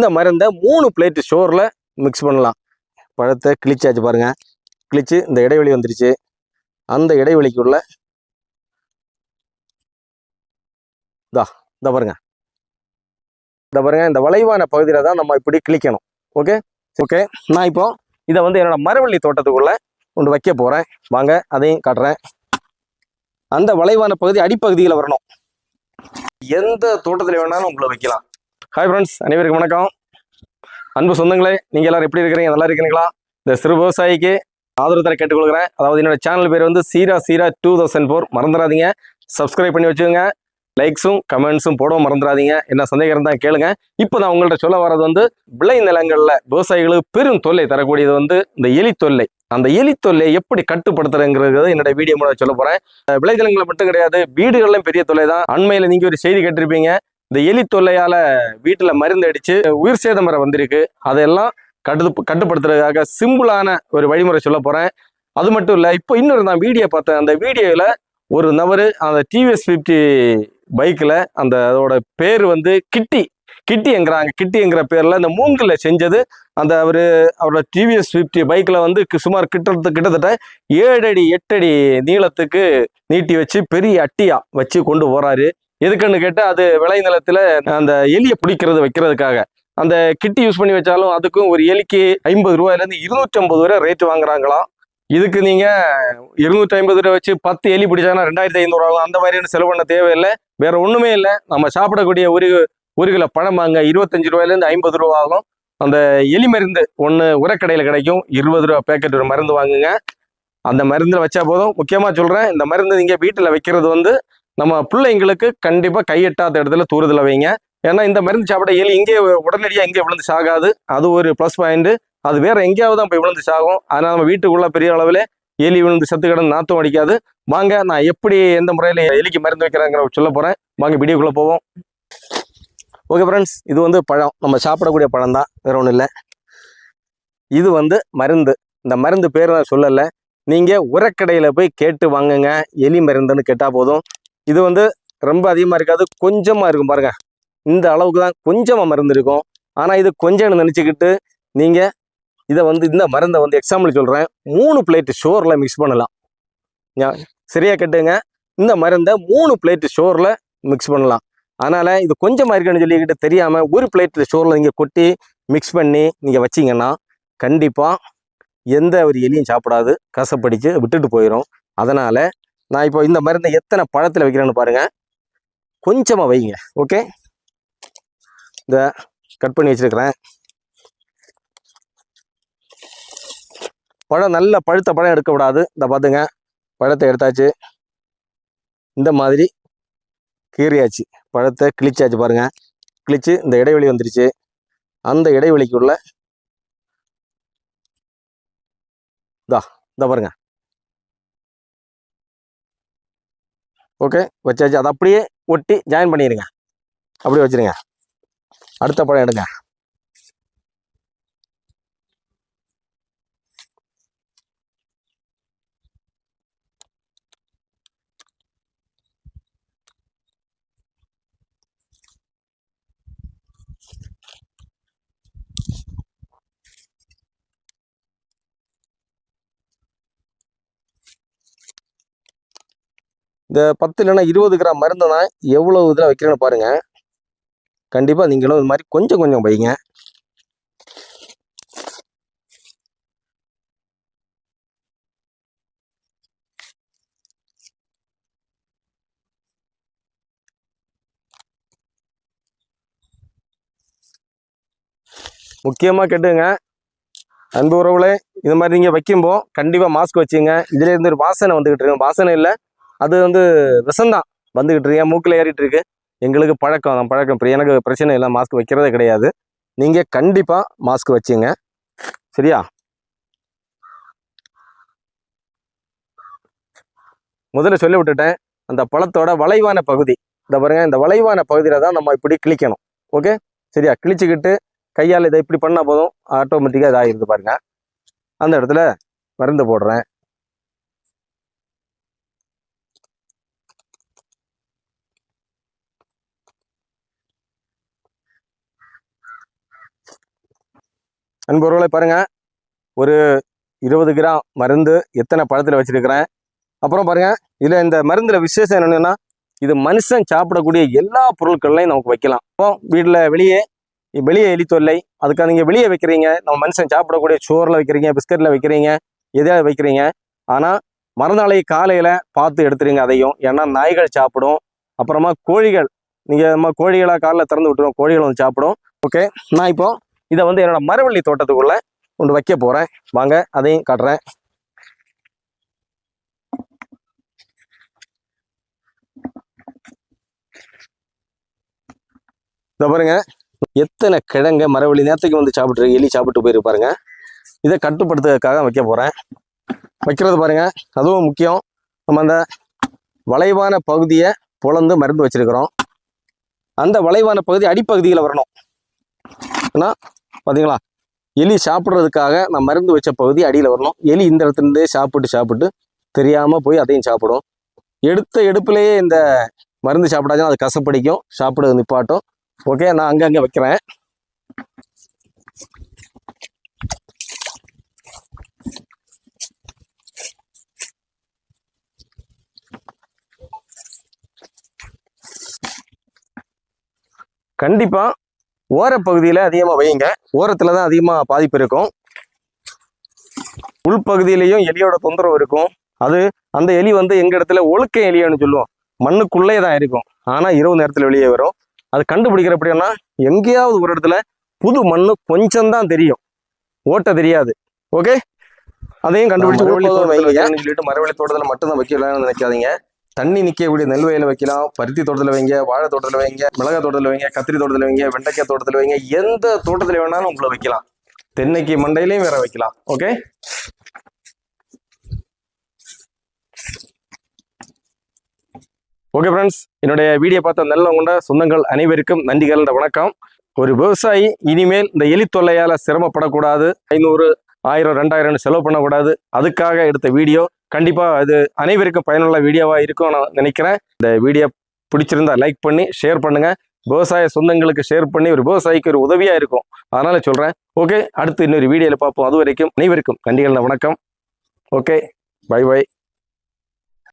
இந்த மருந்தை மூணு பிளேட்டு ஷோரில் மிக்ஸ் பண்ணலாம். பழத்தை கிழிச்சாச்சு பாருங்க. கிழிச்சு இந்த இடைவெளி வந்துருச்சு. அந்த இடைவெளிக்குள்ள இதா இந்த பாருங்க. இந்த பாருங்க இந்த வளைவான பகுதியில் தான் நம்ம இப்படி கிழிக்கணும். ஓகே ஓகே நான் இப்போ இதை வந்து என்னோட மரவள்ளி தோட்டத்துக்குள்ள கொண்டு வைக்க போறேன். வாங்க அதையும் காட்டுறேன். அந்த வளைவான பகுதி அடிப்பகுதியில் வரணும். எந்த தோட்டத்தில் வேணாலும் உங்களை வைக்கலாம். ஹாய் ஃப்ரெண்ட்ஸ் அனைவருக்கும் வணக்கம். அன்பு சொந்தங்களே நீங்கள் எல்லாரும் எப்படி இருக்கிறீங்க? நல்லா இருக்கிறீங்களா? இந்த சிறு விவசாயிக்கு ஆதரவு தர கேட்டுக்கொள்கிறேன். அதாவது என்னோட சேனல் பேர் வந்து சீரா சீரா டூ தௌசண்ட் ஃபோர் மறந்துடாதீங்க. சப்ஸ்கிரைப் பண்ணி வச்சுக்கோங்க. லைக்ஸும் கமெண்ட்ஸும் போடவும் மறந்துடாதீங்க. என்ன சந்தேகம் இருந்தால் கேளுங்க. இப்போ நான் உங்கள்கிட்ட சொல்ல வர்றது வந்து விளை நிலங்களில் விவசாயிகளுக்கு பெரும் தொல்லை தரக்கூடியது வந்து இந்த எலி தொல்லை. அந்த எலி தொல்லையை எப்படி கட்டுப்படுத்துறங்கிறது என்னோட வீடியோ மூலம் சொல்ல போறேன். விளைநிலங்களில் விளைநிலங்களை மட்டும் கிடையாது வீடுகளிலும் பெரிய தொல்லை தான் அண்மையில நீங்க ஒரு செய்தி கேட்டிருப்பீங்க. இந்த எலி தொல்லையால வீட்டுல மருந்து அடிச்சு உயிர் சேதம் வர வந்திருக்கு. அதெல்லாம் கட்டு கட்டுப்படுத்துறதுக்காக சிம்பிளான ஒரு வழிமுறை சொல்ல போறேன். அது மட்டும் இல்ல இப்போ இன்னொரு நான் வீடியோ பார்த்தேன். அந்த வீடியோல ஒரு நபர் அந்த டிவிஎஸ் ஃபிஃப்டி பைக்கில் அந்த அதோட பேர் வந்து கிட்டி. கிட்டிங்கிறாங்க கிட்டிங்கிற பேர்ல இந்த மூங்கில் செஞ்சது அந்த அவர் அவரோட டிவிஎஸ் ஃபிஃப்டி பைக்கில் வந்து சுமார் கிட்ட கிட்டத்தட்ட ஏழு அடி எட்டு அடி நீளத்துக்கு நீட்டி வச்சு பெரிய அட்டியா வச்சு கொண்டு போறாரு. எதுக்குன்னு கேட்டால் அது விளைநிலத்தில் அந்த எலியை பிடிக்கிறது வைக்கிறதுக்காக. அந்த கிட்டி யூஸ் பண்ணி வச்சாலும் அதுக்கும் ஒரு எலிக்கு ஐம்பது ரூபாயிலேருந்து இருநூற்றி ஐம்பது ரூபா ரேட் வாங்குறாங்களாம். இதுக்கு நீங்கள் இருநூற்றி ஐம்பது ரூபா வச்சு பத்து எலி பிடிச்சாங்கன்னா ரெண்டாயிரத்தி ஐநூறு ஆகும். அந்த மாதிரியான செலவு பண்ண தேவையில்லை. வேற ஒன்றுமே இல்லை. நம்ம சாப்பிடக்கூடிய ஒரு ஒரு கிலோ பழம் வாங்க இருபத்தஞ்சு ரூபாயிலேருந்து ஐம்பது ரூபா ஆகும். அந்த எலி மருந்து ஒன்று உரக்கடையில் கிடைக்கும். இருபது ரூபா பேக்கெட் ஒரு மருந்து வாங்குங்க. அந்த மருந்தில் வச்சா போதும். முக்கியமாக சொல்கிறேன் இந்த மருந்து நீங்கள் வீட்டில் வைக்கிறது வந்து நம்ம பிள்ளைங்களுக்கு கண்டிப்பாக கையெட்டாத இடத்துல தூரத்தில் வைங்க. ஏன்னா இந்த மருந்து சாப்பிட எலி இங்கே உடனடியாக இங்கே விழுந்து சாகாது. அது ஒரு ப்ளஸ் பாயிண்ட்டு அது வேறு எங்கேயாவது தான் போய் விழுந்து சாகும். அதனால் நம்ம வீட்டுக்குள்ளே பெரிய அளவில் எலி விழுந்து செத்து கிடந்து நாத்தம் அடிக்காது. வாங்க நான் எப்படி எந்த முறையில் எலிக்கு மருந்து வைக்கிறாங்கிற சொல்ல போகிறேன் வாங்க வீடியோக்குள்ளே போவோம். ஓகே ஃப்ரெண்ட்ஸ் இது வந்து பழம். நம்ம சாப்பிடக்கூடிய பழம் தான் வேற ஒன்றும் இல்லை. இது வந்து மருந்து. இந்த மருந்து பேர் நான் சொல்லலை. நீங்கள் உரக்கடையில் போய் கேட்டு வாங்குங்க. எலி மருந்துன்னு கேட்டால் போதும். இது வந்து ரொம்ப அதிகமாக இருக்காது கொஞ்சமாக இருக்கும் பாருங்கள் இந்த அளவுக்கு தான் கொஞ்சமாக மருந்து இருக்கும். ஆனால் இது கொஞ்சம்னு நினச்சிக்கிட்டு நீங்கள் இதை வந்து இந்த மருந்தை வந்து எக்ஸாம்பிள் சொல்கிறேன் மூணு பிளேட்டு ஷோரில் மிக்ஸ் பண்ணலாம். சரியாக கேட்டுங்க. இந்த மருந்தை மூணு பிளேட்டு ஷோரில் மிக்ஸ் பண்ணலாம். அதனால் இது கொஞ்சமாக இருக்குன்னு சொல்லிக்கிட்டு தெரியாமல் ஒரு பிளேட்டில் ஷோரில் நீங்கள் கொட்டி மிக்ஸ் பண்ணி நீங்கள் வச்சிங்கன்னா கண்டிப்பாக எந்த ஒரு எலியும் சாப்பிடாது. கசப்படிச்சு விட்டுட்டு போயிடும் அதனால் நான் இப்போ இந்த மருந்தை எத்தனை பழத்தில் வைக்கிறேன்னு பாருங்கள் கொஞ்சமாக வைங்க ஓகே இந்த கட் பண்ணி வச்சிருக்கிறேன். பழம் நல்ல பழுத்த பழம் எடுக்கக்கூடாது இந்த பார்த்துங்க பழத்தை எடுத்தாச்சு. இந்த மாதிரி கீறியாச்சு. பழத்தை கிழிச்சாச்சு பாருங்கள் கிழிச்சு இந்த இடைவெளி வந்துருச்சு. அந்த இடைவெளிக்குள்ள இதா இந்த பாருங்கள் ஓகே வச்சாச்சு. அதை அப்படியே ஒட்டி ஜாயின் பண்ணிடுங்க அப்படியே வச்சிருங்க. அடுத்த பழம் எடுங்க. இந்த பத்து இல்லைன்னா இருபது கிராம் மருந்து தான் எவ்வளோ இதில் வைக்கிறேன்னு பாருங்கள் கண்டிப்பாக நீங்களும் இது மாதிரி கொஞ்சம் கொஞ்சம் வைங்க. முக்கியமாக கேட்டுங்க. அன்பு உறவுகளே இது மாதிரி நீங்கள் வைக்கும்போது கண்டிப்பாக மாஸ்க் வச்சுங்க. இதுல இருந்து ஒரு வாசனை வந்துக்கிட்டு இருக்கு வாசனை இல்லை. அது வந்து விஷம்தான். வந்துக்கிட்டு இருக்கு. என் மூக்கில் ஏறிட்டு இருக்கு. எங்களுக்கு பழக்கம் பழக்கம். இப்போ எனக்கு பிரச்சனை இல்லை. மாஸ்க் வைக்கிறதே கிடையாது. நீங்கள் கண்டிப்பாக மாஸ்க் வச்சுங்க. சரியா? முதல்ல சொல்லி விட்டுட்டேன். அந்த பழத்தோட வளைவான பகுதி. இந்த பாருங்க இந்த வளைவான பகுதியில் தான் நம்ம இப்படி கிழிக்கணும். ஓகே சரியா? கிழிச்சிக்கிட்டு கையால் இதை இப்படி பண்ணால் போதும். ஆட்டோமேட்டிக்காக இதாகிருது பாருங்க. அந்த இடத்துல மருந்து போடுறேன். அன்புறவுகளை பாருங்கள் ஒரு இருபது கிராம் மருந்து எத்தனை பழத்தில் வச்சிருக்கிறேன். அப்புறம் பாருங்கள் இதில் இந்த மருந்தில் விசேஷம் என்னென்னா இது மனுஷன் சாப்பிடக்கூடிய எல்லா பொருட்கள்லையும் நமக்கு வைக்கலாம். இப்போ வீட்டில் வெளியே வெளியே எலி தொல்லை அதுக்காக நீங்கள் வெளியே வைக்கிறீங்க. நம்ம மனுஷன் சாப்பிடக்கூடிய சோறில் வைக்கிறீங்க பிஸ்கட்டில் வைக்கிறீங்க எதையாவது வைக்கிறீங்க. ஆனால் மறுநாளை காலையில் பார்த்து எடுத்துருங்க அதையும். ஏன்னா நாய்கள் சாப்பிடும். அப்புறமா கோழிகள் நீங்கள் நம்ம கோழிகளாக காலைல திறந்து விட்டுருவோம் கோழிகள் வந்து சாப்பிடும். ஓகே நான் இப்போது இதை வந்து என்னோட மரவள்ளி தோட்டத்துக்குள்ள கொண்டு வைக்க போகிறேன் வாங்க அதையும் காட்டுறேன். இதை பாருங்க எத்தனை கிழங்க மரவள்ளி நேரத்துக்கு வந்து சாப்பிட்டு எலி சாப்பிட்டு போயிருப்பாருங்க இதை கட்டுப்படுத்துறதுக்காக வைக்க போகிறேன் வைக்கிறது பாருங்க அதுவும் முக்கியம். நம்ம அந்த வளைவான பகுதியை புலந்து மருந்து வச்சிருக்கிறோம். அந்த வளைவான பகுதி அடிப்பகுதியில் வரணும். ஏன்னா பார்த்தீங்களா எலி சாப்பிட்றதுக்காக நான் மருந்து வச்ச பகுதி அடியில் வரணும். எலி இந்த இடத்துல இருந்தே சாப்பிட்டு சாப்பிட்டு தெரியாமல் போய் அதையும் சாப்பிடும். எடுத்த எடுப்புலேயே இந்த மருந்து சாப்பிட்டாச்சுன்னா அது கசப்படிக்கும் சாப்பிட நிப்பாட்டும். ஓகே நான் அங்கங்கே வைக்கிறேன். கண்டிப்பாக ஓரப்பகுதியில் அதிகமாக வையுங்க. ஓரத்தில் தான் அதிகமாக பாதிப்பு இருக்கும். உள்பகுதியிலையும் எலியோட தொந்தரவு இருக்கும். அது அந்த எலி வந்து எங்க இடத்துல ஒழுக்க எலியான்னு சொல்லுவோம். மண்ணுக்குள்ளே தான் இருக்கும். ஆனால் இரவு நேரத்தில் வெளியே வரும். அது கண்டுபிடிக்கிற எப்படின்னா எங்கேயாவது ஒரு இடத்துல புது மண்ணு கொஞ்சம் தான் தெரியும். ஓட்ட தெரியாது. ஓகே அதையும் கண்டுபிடிச்சு சொல்லிட்டு மரவள்ளி தோட்டத்தில் மட்டும் தான் வைக்கலாம்னு நினைக்காதீங்க. தண்ணி நிற்கக்கூடிய நெல் வயல வைக்கலாம். பருத்தி தோட்டத்தில் வைங்க வாழை தோட்டத்தில் வைங்க மிளகாய் தோட்டத்தில் வைங்க கத்திரி தோட்டத்தில் வைங்க வெண்டைக்காய் தோட்டத்தில் வைங்க எந்த தோட்டத்தில் வேணாலும் உங்களை வைக்கலாம். தென்னைக்கு மண்டையிலையும் வேற வைக்கலாம். ஓகே ஓகே ஃப்ரெண்ட்ஸ் என்னுடைய வீடியோ பார்த்த நல்ல கொண்ட சொந்தங்கள் அனைவருக்கும் நன்றிகள் வணக்கம். ஒரு விவசாயி இனிமேல் இந்த எலி தொல்லையால் சிரமப்படக்கூடாது. ஐநூறு ஆயிரம் ரெண்டாயிரம்னு செலவு பண்ணக்கூடாது. அதுக்காக எடுத்த வீடியோ. கண்டிப்பாக அது அனைவருக்கும் பயனுள்ள வீடியோவாக இருக்கும் நான் நினைக்கிறேன். இந்த வீடியோ பிடிச்சிருந்தா லைக் பண்ணி ஷேர் பண்ணுங்கள் விவசாய சொந்தங்களுக்கு ஷேர் பண்ணி ஒரு விவசாயிக்கு ஒரு உதவியாக இருக்கும். அதனால் சொல்கிறேன் ஓகே அடுத்து இன்னொரு வீடியோவில் பார்ப்போம். அது வரைக்கும் அனைவருக்கும் நன்றிகள் வணக்கம். Okay bye by